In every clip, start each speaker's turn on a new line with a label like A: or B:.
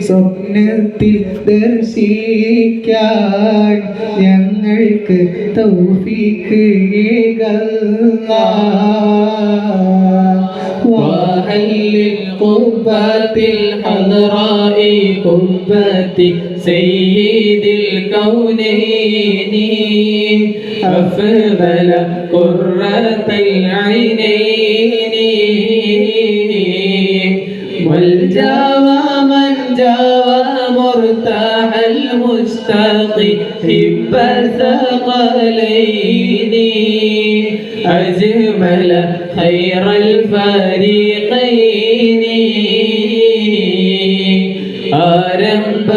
A: സ്വപ്നത്തിൽ ദർശിക്കാൻ ഞങ്ങൾക്ക് തൗഫീക്ക് ിൽ
B: ഹദറായി കുബത്തി സയ്യിദിൽ കൗനേനി അഫ്ദല ഖുർറത്തുൽ ഐനൈനി والجوى من جوى مرتاح المشتاق حب الثقلين أجمل خير الفريقين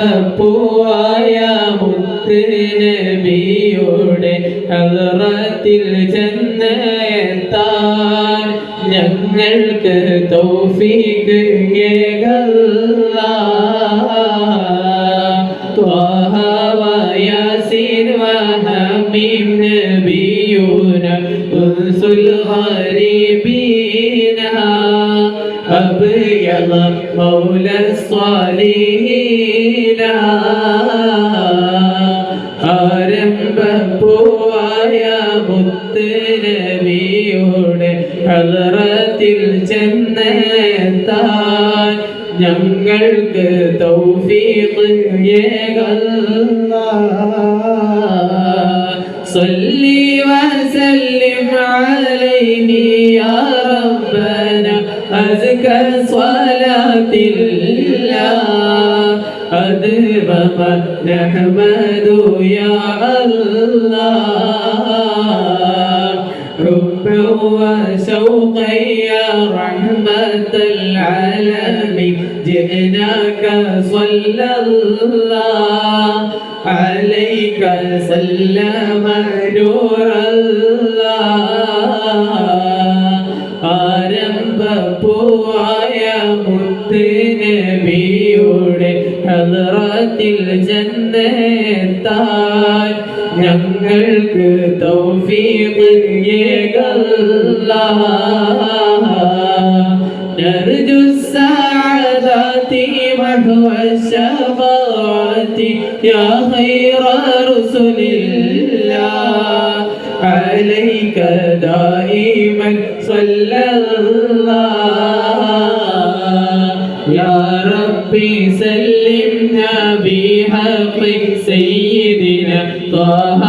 B: ആരംഭപ്പൂവായ മുത്ത് നബിയുടെ ഹദ്റത്തിൽ ചെന്നെത്താൻ غريبين أبيض مولى الصالحين ആരംഭപ്പൂവായ മുത്ത് നബിയുടെ ഹദ്റത്തിൽ ഞങ്ങൾക്ക് തൗഫീഖ് ഏകല്ലാ صلي وسلم عليه يا ربنا أزكى صلاة الله أدبم نحمد يا الله حبا وشوقا يا رحمة العالمين جئناك صلى الله عليك سلم نور الله ആരംഭപ്പൂവായ മുത്ത് നബിയുടെ ഹദ്റത്തിൽ ജന്നത്താൻ ഞങ്ങൾക്ക് തൗഫീഖ് نرجو السعادة محو الشفاعة يا خير رسل الله. عليك دائما صلى الله. يا ربي سلمنا بحق سيدنا طه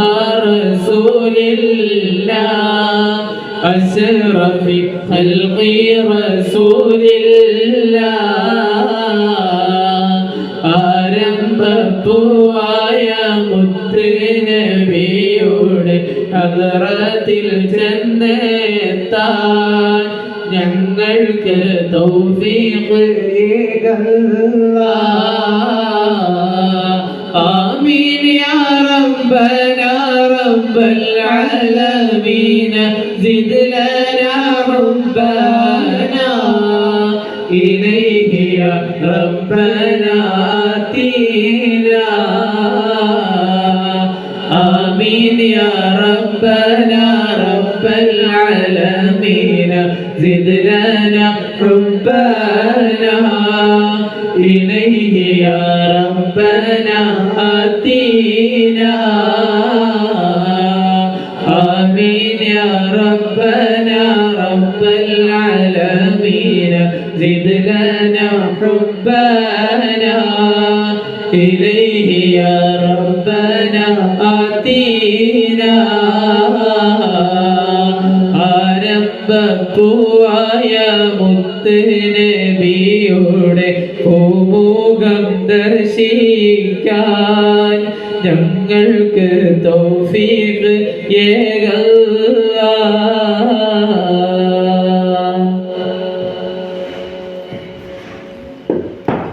B: رسول الله. أشرف خلق رسول الله ആരംഭപ്പൂവായ മുത്ത് നബിയുടെ ഹദ്റത്തിൽ ചെന്നെത്താൻ ഞങ്ങൾക്ക് തൗഫീഖ് آمين يا ربنا رب العالمين. زد لنا حبنا إليه يا ربنا آتينا. آمين يا ربنا رب العالمين. زد لنا حبنا إليه يا ربنا آتينا. العالمين زد لنا حبنا إليه يا ربنا آتينا ആരംഭപ്പൂവായ മുത്ത് നബിയുടെ പൂമുഖം ദർശിക്കാൻ ഞങ്ങൾക്ക് തൗഫീഖ് ഏക